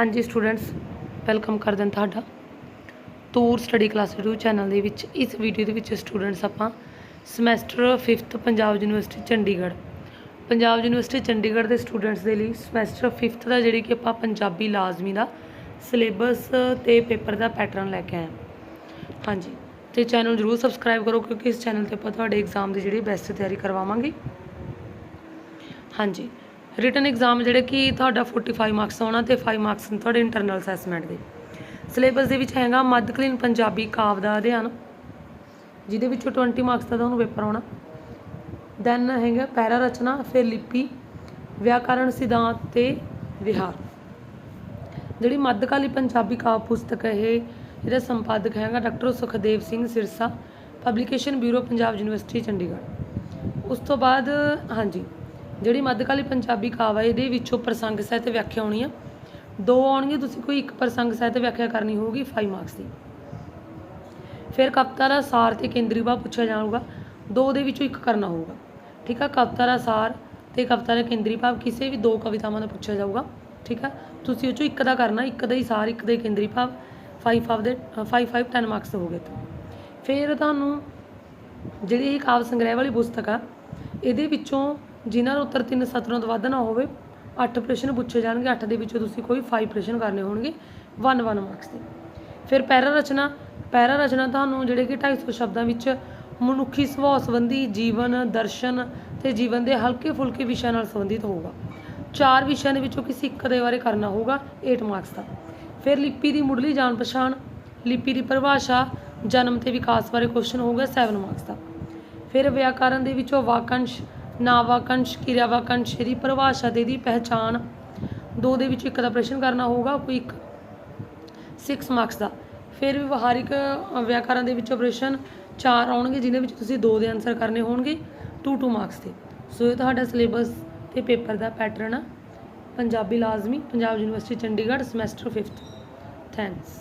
ਹਾਂਜੀ students welcome ਕਰਦੇ ਹਾਂ ਤੁਹਾਡਾ। ਤੂਰ ਸਟੱਡੀ ਕਲਾਸ YouTube ਚੈਨਲ ਦੇ ਵਿੱਚ ਇਸ ਵੀਡੀਓ ਦੇ ਵਿੱਚ ਸਟੂਡੈਂਟਸ ਆਪਾਂ semester 5th Punjab university Chandigarh. Punjab university Chandigarh ਦੇ ਸਟੂਡੈਂਟਸ ਦੇ ਲਈ ਸਮੈਸਟਰ 5th ਦਾ ਜਿਹੜੀ ਕਿ ਆਪਾਂ ਪੰਜਾਬੀ ਲਾਜ਼ਮੀ ਦਾ ਸਿਲੇਬਸ ਤੇ ਪੇਪਰ ਦਾ ਪੈਟਰਨ ਲੈ ਕੇ ਆਏ ਹਾਂ। ਹਾਂਜੀ, ਤੇ ਚੈਨਲ ਜਰੂਰ ਸਬਸਕ੍ਰਾਈਬ ਕਰੋ ਕਿਉਂਕਿ ਇਸ ਚੈਨਲ ਤੇ ਆਪਾਂ ਤੁਹਾਡੇ ਐਗਜ਼ਾਮ ਦੀ ਜਿਹੜੀ ਬੈਸਟ ਤਿਆਰੀ ਕਰਵਾਵਾਂਗੇ। ਹਾਂਜੀ ਰਿਟਨ ਐਗਜ਼ਾਮ ਜਿਹੜੇ ਕਿ ਤੁਹਾਡਾ 45 ਮਾਰਕਸ ਆਉਣਾ ਹੋਣਾ ਤੇ 5 ਮਾਰਕਸ ਤੁਹਾਡੇ ਇੰਟਰਨਲ ਅਸੈਸਮੈਂਟ ਦੇ। ਸਿਲੇਬਸ ਦੇ ਵਿੱਚ ਹੈਗਾ ਮੱਧਕਾਲੀਨ ਪੰਜਾਬੀ ਕਾਵ ਦਾ ਅਧਿਐਨ, ਜਿਹਦੇ ਵਿੱਚੋਂ 20 ਮਾਰਕਸ ਦਾ ਤੁਹਾਨੂੰ ਪੇਪਰ ਆਉਣਾ। ਦੈਨ ਹੈਗਾ ਪੈਰਾ ਰਚਨਾ, ਫਿਰ ਲਿਪੀ ਵਿਆਕਰਣ ਸਿਧਾਂਤ ਤੇ ਵਿਹਾਰ। ਜਿਹੜੀ ਮੱਧਕਾਲੀ ਪੰਜਾਬੀ ਕਾਵ ਪੁਸਤਕ ਹੈ ਇਹ ਇਹਦਾ ਸੰਪਾਦਕ ਹੈਗਾ doctor Sukhdev Singh Sirsa publication bureau, Punjab university Chandigarh. ਉਸ ਤੋਂ ਬਾਅਦ, ਹਾਂਜੀ। ਜਿਹੜੀ ਮੱਧਕਾਲੀ ਪੰਜਾਬੀ ਕਾਵ ਹੈ ਇਹਦੇ ਵਿੱਚੋਂ ਪ੍ਰਸੰਗ ਸਹਿਤ ਵਿਆਖਿਆ ਹੋਣੀ ਆ। ਦੋ ਆਉਣਗੇ, ਤੁਸੀਂ ਕੋਈ ਇੱਕ ਪ੍ਰਸੰਗ ਸਹਿਤ ਵਿਆਖਿਆ ਕਰਨੀ ਹੋਊਗੀ 5 ਮਾਰਕਸ ਦੀ। ਫਿਰ ਕਵਿਤਾ ਦਾ ਸਾਰ ਤੇ ਕੇਂਦਰੀ ਭਾਵ ਪੁੱਛਿਆ ਜਾਊਗਾ, ਦੋ ਦੇ ਵਿੱਚੋਂ ਇੱਕ ਕਰਨਾ ਹੋਊਗਾ। ਠੀਕ ਆ ਕਵਿਤਾ ਦਾ ਸਾਰ ਤੇ ਕਵਿਤਾ ਦਾ ਕੇਂਦਰੀ ਭਾਵ ਕਿਸੇ ਵੀ ਦੋ ਕਵਿਤਾਵਾਂ ਦਾ ਪੁੱਛਿਆ ਜਾਊਗਾ। ਠੀਕ ਆ, ਤੁਸੀਂ ਉਹ ਚੋਂ ਇੱਕ ਦਾ ਕਰਨਾ, ਇੱਕ ਦਾ ਹੀ ਸਾਰ, ਇੱਕ ਦਾ ਹੀ ਕੇਂਦਰੀ ਭਾਵ 5 5 ਦੇ 5 5 10 ਮਾਰਕਸ ਹੋ ਗਏ ਤਾਂ ਫਿਰ ਤੁਹਾਨੂੰ ਜਿਹੜੀ ਇਹ ਕਾਵ ਸੰਗ੍ਰਹਿ ਵਾਲੀ ਪੁਸਤਕ ਆ, ਇਹਦੇ ਵਿੱਚੋਂ ਜਿਨ੍ਹਾਂ ਦਾ ਉੱਤਰ ਤਿੰਨ ਸਤਰਾਂ ਤੋਂ ਵੱਧ ਨਾ ਹੋਵੇ 8 ਪ੍ਰਸ਼ਨ ਪੁੱਛੇ ਜਾਣਗੇ 8 ਦੇ ਵਿੱਚੋਂ ਤੁਸੀਂ ਕੋਈ 5 ਪ੍ਰਸ਼ਨ ਕਰਨੇ ਹੋਣਗੇ 1 1 ਮਾਰਕਸ ਦੇ। ਫਿਰ ਪੈਰਾ ਰਚਨਾ ਪੈਰਾ ਰਚਨਾ ਤੁਹਾਨੂੰ ਜਿਹੜੇ ਕਿ 250 ਸ਼ਬਦਾਂ ਵਿੱਚ ਮਨੁੱਖੀ ਸੁਭਾਅ ਸੰਬੰਧੀ ਜੀਵਨ, ਦਰਸ਼ਨ ਤੇ ਜੀਵਨ ਦੇ ਹਲਕੇ ਫੁਲਕੇ ਵਿਸ਼ਿਆਂ ਨਾਲ ਸੰਬੰਧਿਤ ਹੋਊਗਾ। ਚਾਰ ਵਿਸ਼ਿਆਂ ਦੇ ਵਿੱਚੋਂ ਕਿਸੇ ਇੱਕ ਦੇ ਬਾਰੇ ਕਰਨਾ ਹੋਊਗਾ 8 ਮਾਰਕਸ ਦਾ। ਫਿਰ ਲਿਪੀ ਦੀ ਮੁੱਢਲੀ ਜਾਣ ਪਛਾਣ, ਲਿਪੀ ਦੀ ਪਰਿਭਾਸ਼ਾ, ਜਨਮ ਤੇ ਵਿਕਾਸ ਬਾਰੇ ਕੁਐਸਚਨ ਹੋਊਗਾ 7 ਮਾਰਕਸ ਦਾ। ਫਿਰ ਵਿਆਕਰਨ ਦੇ ਵਿੱਚੋਂ ਵਾਕੰਸ਼ ਨਾਵਾਕੰਸ਼ ਕਿਰਿਆ ਵਾਕੰਸ਼ ਦੀ ਪਰਿਭਾਸ਼ਾ ਤੇ ਦੀ ਪਹਿਚਾਣ। ਦੋ ਦੇ ਵਿੱਚ ਇੱਕ ਦਾ ਪ੍ਰਸ਼ਨ ਕਰਨਾ ਹੋਊਗਾ ਕੋਈ ਇੱਕ 6 ਮਾਰਕਸ ਦਾ। ਫਿਰ ਵਿਵਹਾਰਿਕ ਅ, ਵਿਆਕਰਨ ਦੇ ਵਿੱਚ ਪ੍ਰਸ਼ਨ ਚਾਰ ਆਉਣਗੇ ਜਿਨ੍ਹਾਂ ਵਿੱਚ ਤੁਸੀਂ ਦੋ ਦੇ ਆਨਸਰ ਕਰਨੇ ਹੋਣਗੇ 2 2 ਮਾਰਕਸ ਦੇ ਸੋ ਇਹ ਤੁਹਾਡਾ ਸਿਲੇਬਸ ਤੇ ਪੇਪਰ ਦਾ ਪੈਟਰਨ ਆ। ਪੰਜਾਬੀ ਲਾਜ਼ਮੀ Punjab university Chandigarh semester 5th thanks